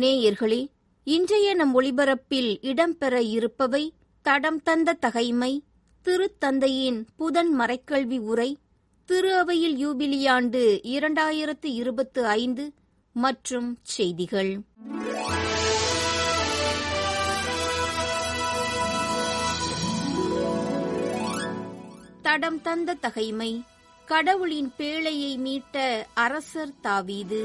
நேயர்களே இன்றைய நம் ஒளிபரப்பில் இடம்பெற இருப்பவை தடம் தந்த தகைமை திருத்தந்தையின் புதன் மறைக்கல்வி உரை திரு அவையில் யூபிலியாண்டு இரண்டாயிரத்து இருபத்து ஐந்து மற்றும் செய்திகள். தடம் தந்த தகைமை கடவுளின் பேழையை மீட்ட அரசர் தாவீது.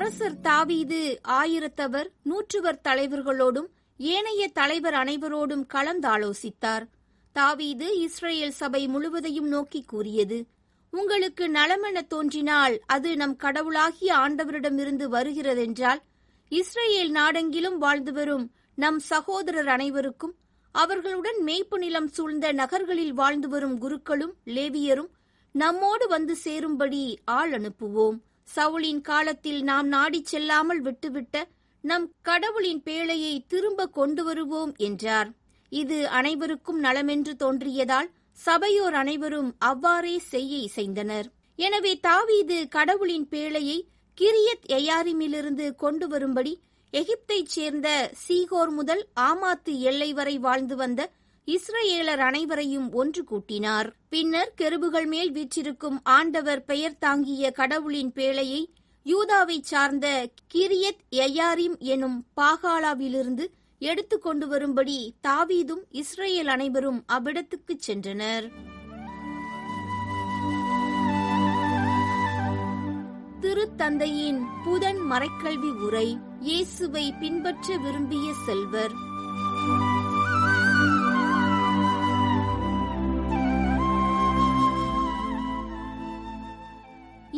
அரசர் தாவீது ஆயிரத்தவர் நூற்றுவர் தலைவர்களோடும் ஏனைய தலைவர் அனைவரோடும் கலந்தாலோசித்தார். தாவீது இஸ்ரேல் சபை முழுவதையும் நோக்கி கூறியது உங்களுக்கு நலமென தோன்றினால் அது நம் கடவுளாகிய ஆண்டவரிடமிருந்து வருகிறதென்றால் இஸ்ரேல் நாடெங்கிலும் வாழ்ந்து வரும் நம் சகோதரர் அனைவருக்கும் அவர்களுடன் மேய்ப்பு நிலம் சூழ்ந்த நகர்களில் வாழ்ந்து வரும் குருக்களும் லேவியரும் நம்மோடு வந்து சேரும்படி ஆள் அனுப்புவோம். சவுலின் காலத்தில் நாம் நாடிச் செல்லாமல் விட்டுவிட்ட நம் கடவுளின் பேழையை திரும்ப கொண்டு வருவோம் என்றார். இது அனைவருக்கும் நலமென்று தோன்றியதால் சபையோர் அனைவரும் அவ்வாறே செய்ய இசைந்தனர். எனவே தாவீது கடவுளின் பேழையை கிரியத் எயாரிமிலிருந்து கொண்டு வரும்படி எகிப்தைச் சேர்ந்த சீகோர் முதல் ஆமாத்து எல்லை வரை வாழ்ந்து வந்த இஸ்ரேலர் அனைவரையும் ஒன்று கூட்டினார். பின்னர் கெருபுகள் மேல் வீற்றிருக்கும் ஆண்டவர் பெயர் தாங்கிய கடவுளின் பேழையை யூதாவைச் சார்ந்த கிரியத் எயாரிம் எனும் பாகாலாவிலிருந்து எடுத்து கொண்டு வரும்படி தாவீதும் இஸ்ரேல் அனைவரும் அவ்விடத்துக்குச் சென்றனர். திருத்தந்தையின் புதன் மறைக்கல்வி உரை. இயேசுவை பின்பற்ற விரும்பிய செல்வர்.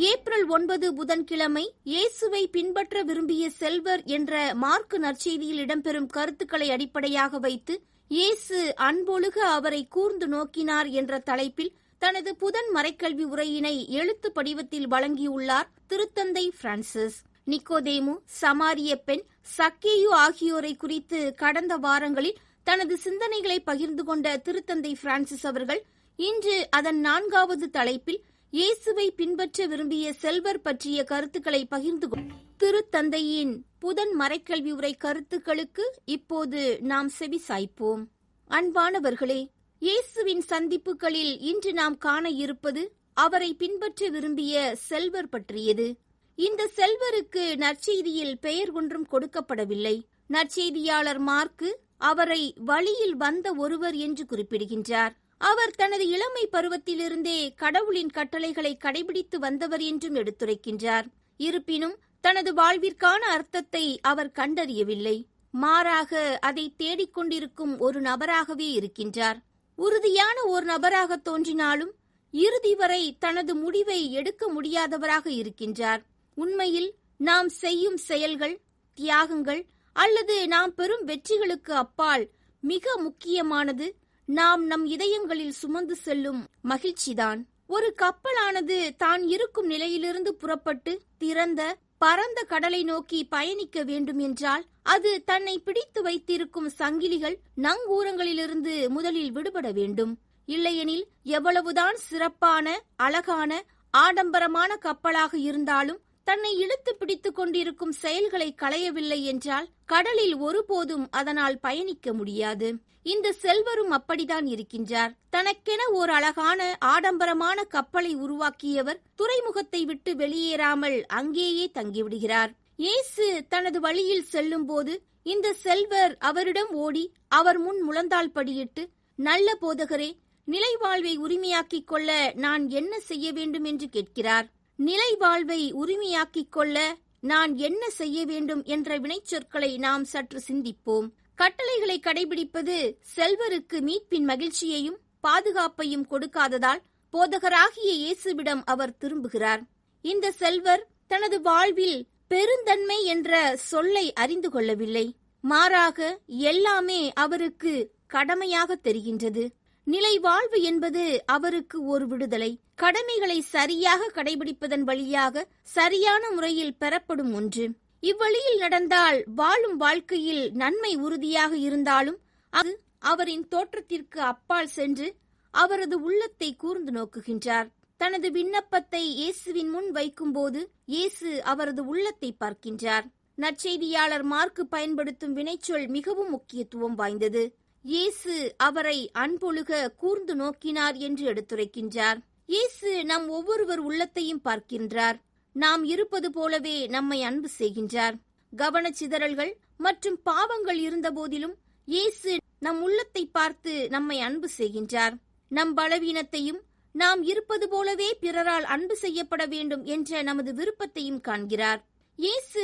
ஏப்ரல் ஒன்பது புதன்கிழமை இயேசுவை பின்பற்ற விரும்பிய செல்வர் என்ற மார்க்கு நற்செய்தியில் இடம்பெறும் கருத்துக்களை அடிப்படையாக வைத்து இயேசு அன்பொழுக அவரை கூர்ந்து நோக்கினார் என்ற தலைப்பில் தனது புதன் மறைக்கல்வி உரையினை எழுத்து படிவத்தில் வழங்கியுள்ளார் திருத்தந்தை பிரான்சிஸ். நிக்கோதேமு சமாரிய பெண் சக்கேயு ஆகியோரை குறித்து கடந்த வாரங்களில் தனது சிந்தனைகளை பகிர்ந்து கொண்ட திருத்தந்தை பிரான்சிஸ் அவர்கள் இன்று அதன் நான்காவது தலைப்பில் இயேசுவை பின்பற்ற விரும்பிய செல்வர் பற்றிய கருத்துக்களை பகிர்ந்து திருத்தந்தையின் புதன் மறைக்கல்வி உரை கருத்துக்களுக்கு இப்போது நாம் செவி சாய்ப்போம் அன்பானவர்களே இயேசுவின் சந்திப்புகளில் இன்று நாம் காண இருப்பது அவரை பின்பற்ற விரும்பிய செல்வர் பற்றியது. இந்த செல்வருக்கு நற்செய்தியில் பெயர் ஒன்றும் கொடுக்கப்படவில்லை. நற்செய்தியாளர் மார்க்கு அவரை வழியில் வந்த ஒருவர் என்று குறிப்பிடுகின்றார். அவர் தனது இளமை பருவத்திலிருந்தே கடவுளின் கட்டளைகளை கடைபிடித்து வந்தவர் என்றும் எடுத்துரைக்கின்றார். இருப்பினும் தனது வாழ்விற்கான அர்த்தத்தை அவர் கண்டறியவில்லை. மாறாக அதை தேடிக்கொண்டிருக்கும் ஒரு நபராகவே இருக்கின்றார். உறுதியான ஒரு நபராக தோன்றினாலும் இறுதி வரை தனது முடிவை எடுக்க முடியாதவராக இருக்கின்றார். உண்மையில் நாம் செய்யும் செயல்கள் தியாகங்கள் அல்லது நாம் பெறும் வெற்றிகளுக்கு அப்பால் மிக முக்கியமானது நாம் நம் இதயங்களில் சுமந்து செல்லும் மகிழ்ச்சிதான். ஒரு கப்பலானது தான் இருக்கும் நிலையிலிருந்து புறப்பட்டு திறந்த பரந்த கடலை நோக்கி பயணிக்க வேண்டும் என்றால் அது தன்னை பிடித்து வைத்திருக்கும் சங்கிலிகள் நங்கூரங்களிலிருந்து முதலில் விடுபட வேண்டும். இல்லையெனில் எவ்வளவுதான் சிறப்பான அழகான ஆடம்பரமான கப்பலாக இருந்தாலும் தன்னை இழுத்து பிடித்துக் கொண்டிருக்கும் செயல்களை களையவில்லை என்றால் கடலில் ஒருபோதும் அதனால் பயணிக்க முடியாது. இந்த செல்வரும் அப்படித்தான் இருக்கின்றார். தனக்கென ஓர் அழகான ஆடம்பரமான கப்பலை உருவாக்கியவர் துறைமுகத்தை விட்டு வெளியேறாமல் அங்கேயே தங்கிவிடுகிறார். இயேசு தனது வழியில் செல்லும்போது இந்த செல்வர் அவரிடம் ஓடி அவர் முன் முழந்தாள் படியிட்டு நல்ல போதகரே நிலை வாழ்வை உரிமையாக்கிக் கொள்ள நான் என்ன செய்ய வேண்டும்? என்று கேட்கிறார். நிலை வாழ்வை உரிமையாக்கிக் கொள்ள நான் என்ன செய்ய வேண்டும் என்ற வினைச்சொற்களை நாம் சற்று சிந்திப்போம். கட்டளைகளை கடைபிடிப்பது செல்வருக்கு மீட்பின் மகிழ்ச்சியையும் பாதுகாப்பையும் கொடுக்காததால் போதகராகிய இயேசுவிடம் அவர் திரும்புகிறார். இந்த செல்வர் தனது வாழ்வில் பெருந்தன்மை என்ற சொல்லை அறிந்து கொள்ளவில்லை. மாறாக எல்லாமே அவருக்கு கடமையாக தெரிகின்றது. நிலை வாழ்வு என்பது அவருக்கு ஒரு விடுதலை. கடமைகளை சரியாக கடைபிடிப்பதன் வழியாக சரியான முறையில் பெறப்படும் ஒன்று. இவ்வழியில் நடந்தால் வாழும் வாழ்க்கையில் நன்மை உறுதியாக இருந்தாலும் அது அவரின் தோற்றத்திற்கு அப்பால் சென்று அவரது உள்ளத்தை கூர்ந்து நோக்குகின்றார். தனது விண்ணப்பத்தை இயேசுவின் முன் வைக்கும்போது இயேசு அவரது உள்ளத்தை பார்க்கின்றார். நற்செய்தியாளர் மார்க்கு பயன்படுத்தும் வினைச்சொல் மிகவும் முக்கியத்துவம் வாய்ந்தது. இயேசு அவரை அன்பொழுக கூர்ந்து நோக்கினார் என்று எடுத்துரைக்கின்றார். இயேசு நம் ஒவ்வொருவர் உள்ளத்தையும் பார்க்கின்றார். நாம் இருப்பது போலவே நம்மை அன்பு செய்கின்றார். கவனச்சிதறல்கள் மற்றும் பாவங்கள் இருந்தபோதிலும் இயேசு நம் உள்ளத்தை பார்த்து நம்மை அன்பு செய்கின்றார். நம் பலவீனத்தையும் நாம் இருப்பது போலவே பிறரால் அன்பு செய்யப்பட வேண்டும் என்ற நமது விருப்பத்தையும் காண்கிறார். இயேசு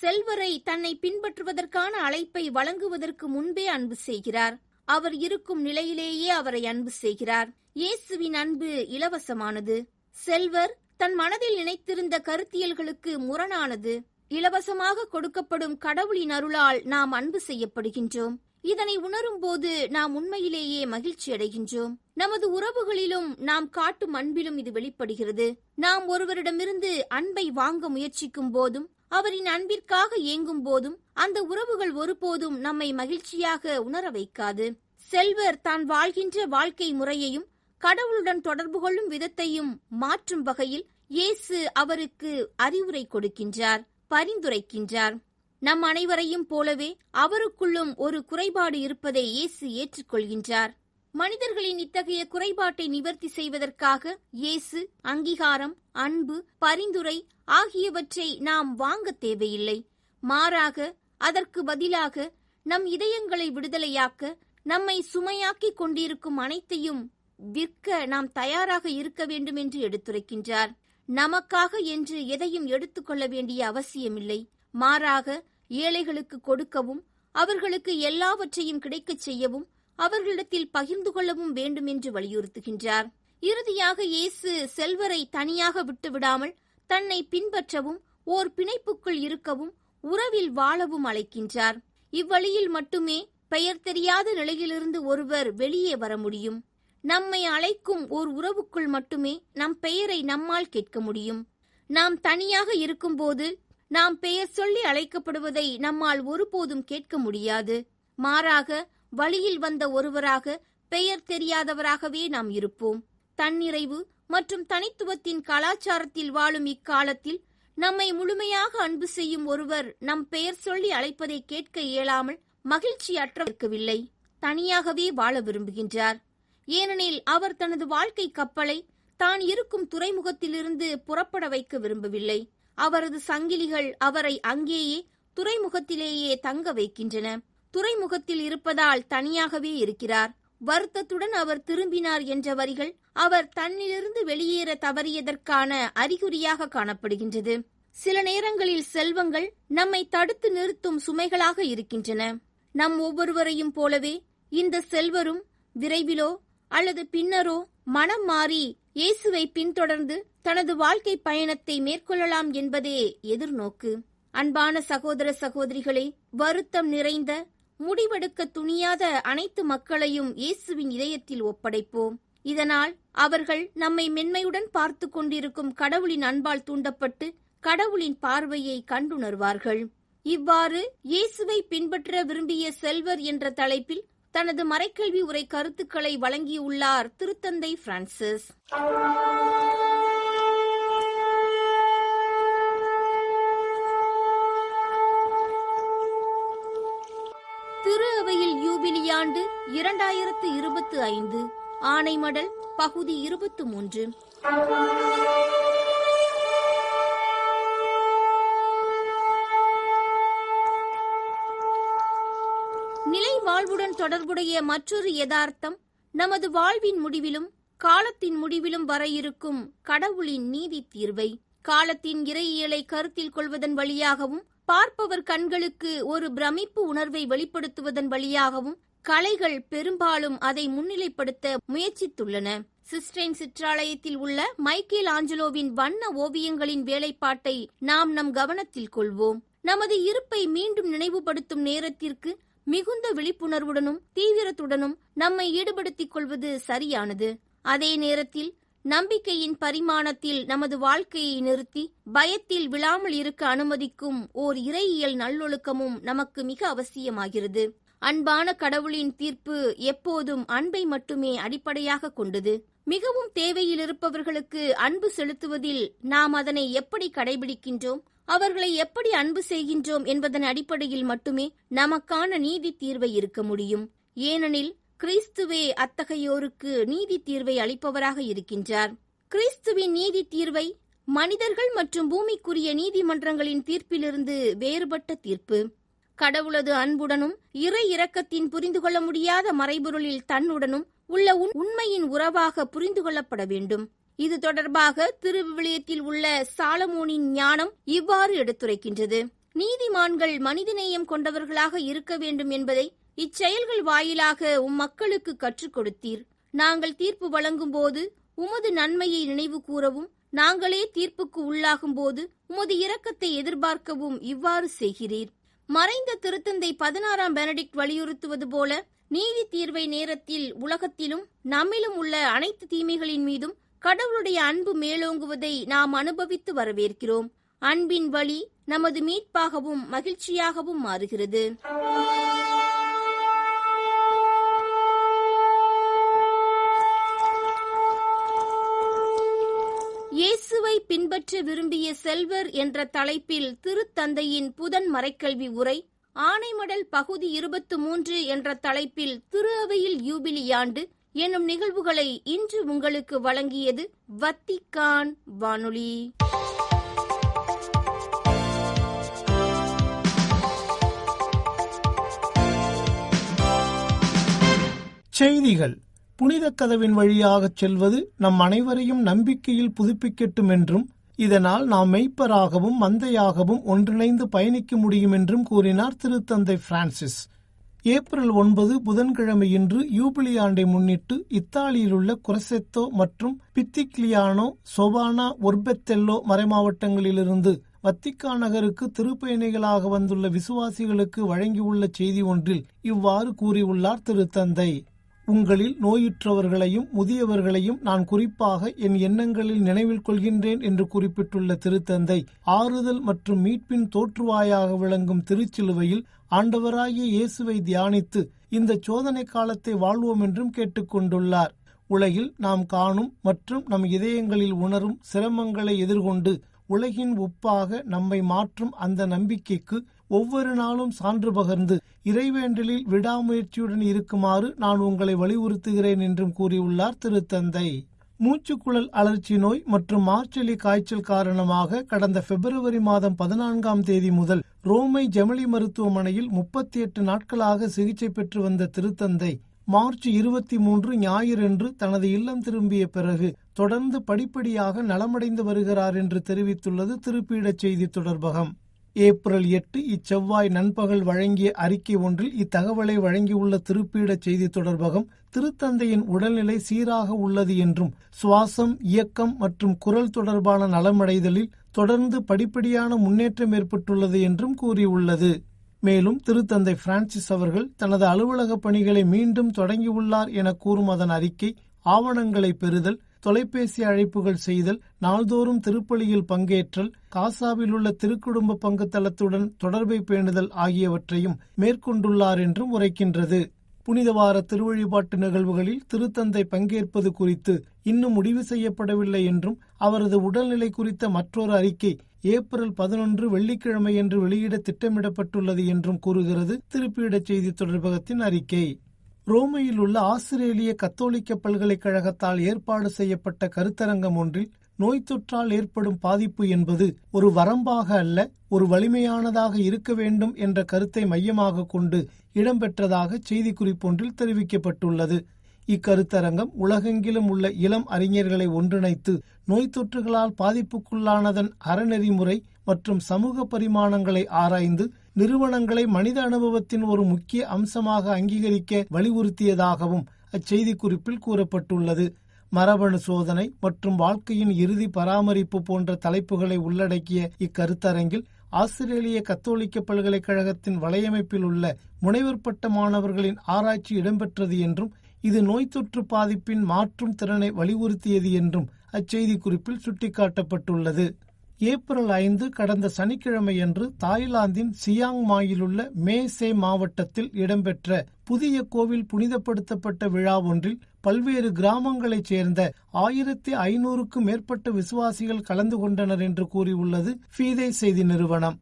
செல்வரை தன்னை பின்பற்றுவதற்கான அழைப்பை வழங்குவதற்கு முன்பே அன்பு செய்கிறார். அவர் இருக்கும் நிலையிலேயே அவரை அன்பு செய்கிறார். இயேசுவின் அன்பு இலவசமானது. செல்வர் தன் மனதில் நினைத்திருந்த கருத்தியல்களுக்கு முரணானது. இலவசமாக கொடுக்கப்படும் கடவுளின் அருளால் நாம் அன்பு செய்யப்படுகின்றோம். இதனை உணரும் போது நாம் உண்மையிலேயே மகிழ்ச்சி அடைகின்றோம். நமது உறவுகளிலும் நாம் காட்டும் அன்பிலும் இது வெளிப்படுகிறது. நாம் ஒருவரிடமிருந்து அன்பை வாங்க முயற்சிக்கும் போதும் அவரின் அன்பிற்காக ஏங்கும் போதும் அந்த உறவுகள் ஒருபோதும் நம்மை மகிழ்ச்சியாக உணர வைக்காது. செல்வர் தான் வாழ்கின்ற வாழ்க்கை முறையையும் கடவுளுடன் தொடர்பு கொள்ளும் விதத்தையும் மாற்றும் வகையில் இயேசு அவருக்கு அறிவுரை கொடுக்கின்றார் பரிந்துரைக்கின்றார். நம் அனைவரையும் போலவே அவருக்குள்ளும் ஒரு குறைபாடு இருப்பதை இயேசு ஏற்றுக்கொள்கின்றார். மனிதர்களின் இத்தகைய குறைபாட்டை நிவர்த்தி செய்வதற்காக இயேசு அங்கீகாரம் அன்பு பரிந்துரை ஆகியவற்றை நாம் வாங்க தேவையில்லை. மாறாக அதற்கு பதிலாக நம் இதயங்களை விடுதலையாக்க நம்மை சுமையாக்கிக் கொண்டிருக்கும் அனைத்தையும் விற்க நாம் தயாராக இருக்க வேண்டும் என்று எடுத்துரைக்கின்றார். நமக்காக என்று எதையும் எடுத்துக்கொள்ள வேண்டிய அவசியமில்லை. மாறாக ஏழைகளுக்கு கொடுக்கவும் அவர்களுக்கு எல்லாவற்றையும் கிடைக்கச் செய்யவும் அவர்களிடத்தில் பகிர்ந்து கொள்ளவும் வேண்டும் என்று வலியுறுத்துகின்றார். இறுதியாக இயேசு செல்வரை தனியாக விட்டுவிடாமல் தன்னை பின்பற்றவும் ஓர் பிணைப்புக்குள் இருக்கவும் உறவில் வாழவும் அழைக்கின்றார். இவ்வழியில் மட்டுமே பெயர் தெரியாத நிலையிலிருந்து ஒருவர் வெளியே வர முடியும். நம்மை அழைக்கும் ஓர் உறவுக்குள் மட்டுமே நம் பெயரை நம்மால் கேட்க முடியும். நாம் தனியாக இருக்கும்போது நாம் பெயர் சொல்லி அழைக்கப்படுவதை நம்மால் ஒருபோதும் கேட்க முடியாது. மாறாக வழியில் வந்த ஒருவராக பெயர் தெரியாதவராகவே நாம் இருப்போம். தன்னிறைவு மற்றும் தனித்துவத்தின் கலாச்சாரத்தில் வாழும் இக்காலத்தில் நம்மை முழுமையாக அன்பு செய்யும் ஒருவர் நம் பெயர் சொல்லி அழைப்பதை கேட்க இயலாமல் மகிழ்ச்சி அற்றவில்லை தனியாகவே வாழ விரும்புகின்றார். ஏனெனில் அவர் தனது வாழ்க்கை கப்பலை தான் இருக்கும் துறைமுகத்திலிருந்து புறப்பட வைக்க விரும்பவில்லை. அவரது சங்கிலிகள் அவரை அங்கேயே துறைமுகத்திலேயே தங்க வைக்கின்றன. துறைமுகத்தில் இருப்பதால் தனியாகவே இருக்கிறார். வருத்தத்துடன் அவர் திரும்பினார் என்ற வரிகள் அவர் தன்னிலிருந்து வெளியேற தவறியதற்கான அறிகுறியாக காணப்படுகின்றது. சில நேரங்களில் செல்வங்கள் நம்மை தடுத்து நிறுத்தும் சுமைகளாக இருக்கின்றன. நம் ஒவ்வொருவரையும் போலவே இந்த செல்வரும் விரைவிலோ அல்லது பின்னரோ மனம் மாறி இயேசுவை பின்தொடர்ந்து தனது வாழ்க்கை பயணத்தை மேற்கொள்ளலாம் என்பதே எதிர்நோக்கு. அன்பான சகோதர சகோதரிகளே வருத்தம் நிறைந்த முடிவெடுக்க துணியாத அனைத்து மக்களையும் இயேசுவின் இதயத்தில் ஒப்படைப்போம். இதனால் அவர்கள் நம்மை மென்மையுடன் பார்த்து கொண்டிருக்கும் கடவுளின் அன்பால் தூண்டப்பட்டு கடவுளின் பார்வையை கண்டுணர்வார்கள். இவ்வாறு இயேசுவை பின்பற்ற விரும்பிய செல்வர் என்ற தலைப்பில் தனது மறைக்கல்வி உரை கருத்துக்களை வழங்கியுள்ளார் திருத்தந்தை பிரான்சிஸ். யூபிலியாண்டு இரண்டாயிரத்து இருபத்து ஐந்து ஆனைமடல் பகுதி இருபத்து மூன்று. நிலை வாழ்வுடன் தொடர்புடைய மற்றொரு யதார்த்தம் நமது வாழ்வின் முடிவிலும் காலத்தின் முடிவிலும் வர இருக்கும் கடவுளின் நீதி தீர்வை காலத்தின் இறையியலை கருத்தில் கொள்வதன் வழியாகவும் பார்ப்பவர் கண்களுக்கு ஒரு பிரமிப்பு உணர்வை வெளிப்படுத்துவதன் வழியாகவும் கலைகள் பெரும்பாலும் அதை முன்னிலைப்படுத்த முயற்சித்துள்ளன. சிஸ்டைன் சிற்றாலயத்தில் உள்ள மைக்கேல் ஆஞ்சலோவின் வண்ண ஓவியங்களின் வேலைப்பாட்டை நாம் நம் கவனத்தில் கொள்வோம். நமது இருப்பை மீண்டும் நினைவுபடுத்தும் நேரத்திற்கு மிகுந்த விழிப்புணர்வுடனும் தீவிரத்துடனும் நம்மை ஈடுபடுத்திக் கொள்வது சரியானது. அதே நேரத்தில் நம்பிக்கையின் பரிமாணத்தில் நமது வாழ்க்கையை நிறுத்தி பயத்தில் விழாமல் இருக்க அனுமதிக்கும் ஓர் இறையியல் நல்லொழுக்கமும் நமக்கு மிக அவசியமாகிறது. அன்பான கடவுளின் தீர்ப்பு எப்போதும் அன்பை மட்டுமே அடிப்படையாக கொண்டது. மிகவும் தேவையில் இருப்பவர்களுக்கு அன்பு செலுத்துவதில் நாம் அதனை எப்படி கடைபிடிக்கின்றோம்? அவர்களை எப்படி அன்பு செய்கின்றோம் என்பதன் அடிப்படையில் மட்டுமே நமக்கான நீதி தீர்வை இருக்க முடியும். ஏனெனில் கிறிஸ்துவே அத்தகையோருக்கு நீதி தீர்வை அளிப்பவராக இருக்கின்றார். கிறிஸ்துவின் நீதி தீர்வை மனிதர்கள் மற்றும் பூமிக்குரிய நீதிமன்றங்களின் தீர்ப்பிலிருந்து வேறுபட்ட தீர்ப்பு. கடவுளது அன்புடனும் இறை இரக்கத்தின் புரிந்து கொள்ள முடியாத மறைபொருளில் தன்னுடனும் உள்ள உண்மையின் உறவாக புரிந்து கொள்ளப்பட வேண்டும். இது தொடர்பாக திருவிவிலியத்தில் உள்ள சாலமோனின் ஞானம் இவ்வாறு எடுத்துரைக்கின்றது. நீதிமான்கள் மனிதநேயம் கொண்டவர்களாக இருக்க வேண்டும் என்பதை இச்செயல்கள் வாயிலாக உம் மக்களுக்கு கற்றுக் கொடுத்தீர். நாங்கள் தீர்ப்பு வழங்கும் போது உமது நன்மையை நினைவு கூறவும் நாங்களே தீர்ப்புக்கு உள்ளாகும் போது உமது இரக்கத்தை எதிர்பார்க்கவும் இவ்வாறு செய்கிறீர். மறைந்த திருத்தந்தை பதினாறாம் பெனடிக்ட் வலியுறுத்துவது போல நீதி தீர்வை நேரத்தில் உலகத்திலும் நம்மிலும் உள்ள அனைத்து தீமைகளின் மீதும் கடவுளுடைய அன்பு மேலோங்குவதை நாம் அனுபவித்து வரவேற்கிறோம். அன்பின் வழி நமது மீட்பாகவும் மகிழ்ச்சியாகவும் மாறுகிறது. இயேசு பின்பற்ற விரும்பிய செல்வர் என்ற தலைப்பில் திருத்தந்தையின் புதன் மறைக்கல்வி உரை ஆனைமடல் பகுதி இருபத்து மூன்று என்ற தலைப்பில் திரு அவையில் யூபிலியாண்டு எனும் நிகழ்வுகளை இன்று உங்களுக்கு வழங்கியது வத்திக்கான் வானொலி. செய்திகள். புனித கதவின் வழியாகச் செல்வது நம் அனைவரையும் நம்பிக்கையில் புதுப்பிக்கட்டும் என்றும் இதனால் நாம் மெய்ப்பராகவும் மந்தையாகவும் ஒன்றிணைந்து பயணிக்க முடியும் என்றும் கூறினார் திருத்தந்தை பிரான்சிஸ். ஏப்ரல் ஒன்பது புதன்கிழமையின்று யூபிலி ஆண்டை முன்னிட்டு இத்தாலியிலுள்ள குரசெத்தோ மற்றும் பித்திக்லியானோ சொபானா ஒர்பெத்தெல்லோ மறைமாவட்டங்களிலிருந்து வத்திக்கா நகருக்கு திருப்பயணிகளாக வந்துள்ள விசுவாசிகளுக்கு வழங்கியுள்ள செய்தி ஒன்றில் இவ்வாறு கூறியுள்ளார் திருத்தந்தை. உங்களில் நோயுற்றவர்களையும் முதியவர்களையும் நான் குறிப்பாக என் எண்ணங்களில் நினைவில் கொள்கின்றேன் என்று குறிப்பிட்டுள்ள திருத்தந்தை ஆறுதல் மற்றும் மீட்பின் தோற்றுவாயாக விளங்கும் திருச்சிலுவையில் ஆண்டவராகிய இயேசுவை தியானித்து இந்த சோதனை காலத்தை வாழ்வோம் என்றும் கேட்டுக்கொண்டுள்ளார். உலகில் நாம் காணும் மற்றும் நம் இதயங்களில் உணரும் சிரமங்களை எதிர்கொண்டு உலகின் உப்பாக நம்மை மாற்றும் அந்த நம்பிக்கைக்கு ஒவ்வொரு நாளும் சான்று பகர்ந்து இறைவேண்டலில் விடாமுயற்சியுடன் இருக்குமாறு நான் உங்களை வலியுறுத்துகிறேன் என்றும் கூறியுள்ளார் திருத்தந்தை. மூச்சுக்குழல் அழற்சி நோய் மற்றும் மார்ச்செலி காய்ச்சல் காரணமாக கடந்த பிப்ரவரி மாதம் பதினான்காம் தேதி முதல் ரோமை ஜெமலி மருத்துவமனையில் முப்பத்தி எட்டு நாட்களாக சிகிச்சை பெற்று வந்த திருத்தந்தை மார்ச் இருபத்தி மூன்று ஞாயிறன்று தனது இல்லம் திரும்பிய பிறகு தொடர்ந்து படிப்படியாக நலமடைந்து வருகிறார் என்று தெரிவித்துள்ளது திருப்பீடச் செய்தி தொடர்பகம். ஏப்ரல் எட்டு இச்செவ்வாய் நண்பகல் வழங்கிய அறிக்கை ஒன்றில் இத்தகவலை வழங்கியுள்ள திருப்பீட செய்தி தொடர்பகம். திருத்தந்தையின் உடல்நிலை சீராக உள்ளது என்றும் சுவாசம் இயக்கம் மற்றும் குரல் தொடர்பான நலமடைதலில் தொடர்ந்து படிப்படியான முன்னேற்றம் ஏற்பட்டுள்ளது என்றும் கூறியுள்ளது. மேலும் திருத்தந்தை பிரான்சிஸ் அவர்கள் தனது அலுவலக பணிகளை மீண்டும் தொடங்கியுள்ளார் என கூறும் அதன் அறிக்கை ஆவணங்களை பெறுதல் தொலைபேசி அழைப்புகள் செய்தல் நாள்தோறும் திருப்பலியில் பங்கேற்றல் காசாவில் உள்ள திருக்குடும்ப பங்கு தளத்துடன் தொடர்பை பேணுதல் ஆகியவற்றையும் மேற்கொண்டுள்ளார் என்றும் உரைக்கின்றது. புனித வார திருவழிபாட்டு நிகழ்வுகளில் திருத்தந்தை பங்கேற்பது குறித்து இன்னும் முடிவு செய்யப்படவில்லை என்றும் அவரது உடல்நிலை குறித்த மற்றொரு அறிக்கை ஏப்ரல் பதினொன்று வெள்ளிக்கிழமையன்று வெளியிட திட்டமிடப்பட்டுள்ளது என்றும் கூறுகிறது திருப்பீடச் செய்தி தொடர்பகத்தின் அறிக்கை. ரோமையில் உள்ள ஆஸ்திரேலிய கத்தோலிக்க பல்கலைக்கழகத்தால் ஏற்பாடு செய்யப்பட்ட கருத்தரங்கம் ஒன்றில் நோய் தொற்றால் ஏற்படும் பாதிப்பு என்பது ஒரு வரம்பாக அல்ல ஒரு வலிமையானதாக இருக்க வேண்டும் என்ற கருத்தை மையமாக கொண்டு இடம்பெற்றதாக செய்திக்குறிப்பொன்றில் தெரிவிக்கப்பட்டுள்ளது. இக்கருத்தரங்கம் உலகெங்கிலும் உள்ள இளம் அறிஞர்களை ஒன்றிணைத்து நோய் தொற்றுகளால் பாதிப்புக்குள்ளானதன் அறநெறிமுறை மற்றும் சமூக பரிமாணங்களை ஆராய்ந்து நிறுவனங்களை மனித அனுபவத்தின் ஒரு முக்கிய அம்சமாக அங்கீகரிக்க வலியுறுத்தியதாகவும் அச்செய்திக்குறிப்பில் கூறப்பட்டுள்ளது. மரபணு சோதனை மற்றும் வாழ்க்கையின் இறுதி பராமரிப்பு போன்ற தலைப்புகளை உள்ளடக்கிய இக்கருத்தரங்கில் ஆஸ்திரேலிய கத்தோலிக்க பல்கலைக்கழகத்தின் வலையமைப்பில் உள்ள முனைவர் பட்ட மாணவர்களின் ஆராய்ச்சி இடம்பெற்றது என்றும் இது நோய் தொற்று பாதிப்பின் மாற்றும் திறனை வலியுறுத்தியது என்றும் அச்செய்திக்குறிப்பில் சுட்டிக்காட்டப்பட்டுள்ளது. ஏப்ரல் ஐந்து கடந்த சனிக்கிழமையன்று தாய்லாந்தின் சியாங் மாயிலுள்ள மேசே மாவட்டத்தில் இடம்பெற்ற புதிய கோவில் புனிதப்படுத்தப்பட்ட விழா ஒன்றில் பல்வேறு கிராமங்களைச் சேர்ந்த ஆயிரத்தி ஐநூறுக்கும் மேற்பட்ட விசுவாசிகள் கலந்து கொண்டனர் என்று கூறியுள்ளது ஃபீதே செய்தி நிறுவனம்.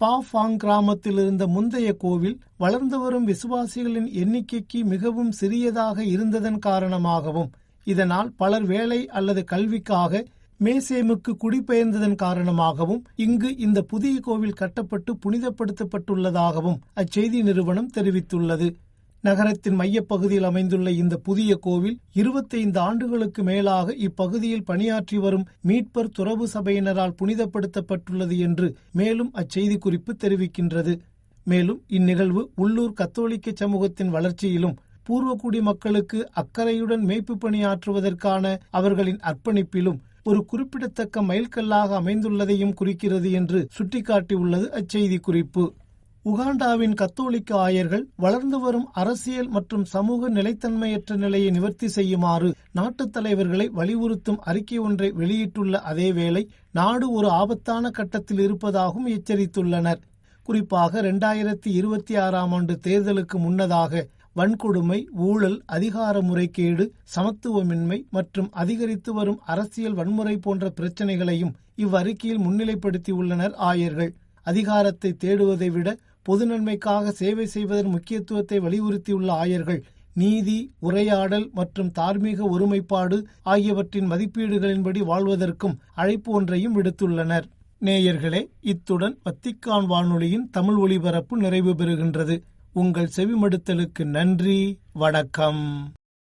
பாஃபாங் கிராமத்தில் இருந்த முந்தைய கோவில் வளர்ந்து வரும் விசுவாசிகளின் எண்ணிக்கைக்கு மிகவும் சிறியதாக இருந்ததன் காரணமாகவும் இதனால் பலர் வேலை அல்லது கல்விக்காக மேசேமுக்கு குடிபெயர்ந்ததன் காரணமாகவும் இங்கு இந்த புதிய கோவில் கட்டப்பட்டு புனிதப்படுத்தப்பட்டுள்ளதாகவும் அச்செய்தி நிறுவனம் தெரிவித்துள்ளது. நகரத்தின் மையப்பகுதியில் அமைந்துள்ள இந்த புதிய கோவில் இருபத்தைந்து ஆண்டுகளுக்கு மேலாக இப்பகுதியில் பணியாற்றி வரும் மீட்பர் துறவு சபையினரால் புனிதப்படுத்தப்பட்டுள்ளது என்று மேலும் அச்செய்திக்குறிப்பு தெரிவிக்கின்றது. மேலும் இந்நிகழ்வு உள்ளூர் கத்தோலிக்க சமூகத்தின் வளர்ச்சியிலும் பூர்வகுடி மக்களுக்கு அக்கறையுடன் மேய்ப்பு பணியாற்றுவதற்கான அவர்களின் அர்ப்பணிப்பிலும் ஒரு குறிப்பிடத்தக்க மைல்கல்லாக அமைந்துள்ளதையும் குறிக்கிறது என்று சுட்டிக்காட்டியுள்ளது அச்செய்தி குறிப்பு உகாண்டாவின் கத்தோலிக்க ஆயர்கள் வளர்ந்து வரும் அரசியல் மற்றும் சமூக நிலைத்தன்மையற்ற நிலையை நிவர்த்தி செய்யுமாறு நாட்டுத் தலைவர்களை வலியுறுத்தும் அறிக்கை ஒன்றை வெளியிட்டுள்ள அதேவேளை நாடு ஒரு ஆபத்தான கட்டத்தில் இருப்பதாகவும் எச்சரித்துள்ளனர். குறிப்பாக இரண்டாயிரத்தி இருபத்தி ஆறாம் ஆண்டு தேர்தலுக்கு முன்னதாக வன்கொடுமை ஊழல் அதிகார முறைகேடு சமத்துவமின்மை மற்றும் அதிகரித்து வரும் அரசியல் வன்முறை போன்ற பிரச்சினைகளையும் இவ்வறிக்கையில் முன்னிலைப்படுத்தியுள்ளனர் ஆயர்கள். அதிகாரத்தை தேடுவதை விட பொது நன்மைக்காக சேவை செய்வதன் முக்கியத்துவத்தை வலியுறுத்தியுள்ள ஆயர்கள் நீதி உரையாடல் மற்றும் தார்மீக ஒருமைப்பாடு ஆகியவற்றின் மதிப்பீடுகளின்படி வாழ்வதற்கும் அழைப்பு ஒன்றையும் விடுத்துள்ளனர். நேயர்களே இத்துடன் வத்திக்கான் வானொலியின் தமிழ் ஒளிபரப்பு நிறைவு பெறுகின்றது. உங்கள் செவிமடுத்தலுக்கு நன்றி வணக்கம்.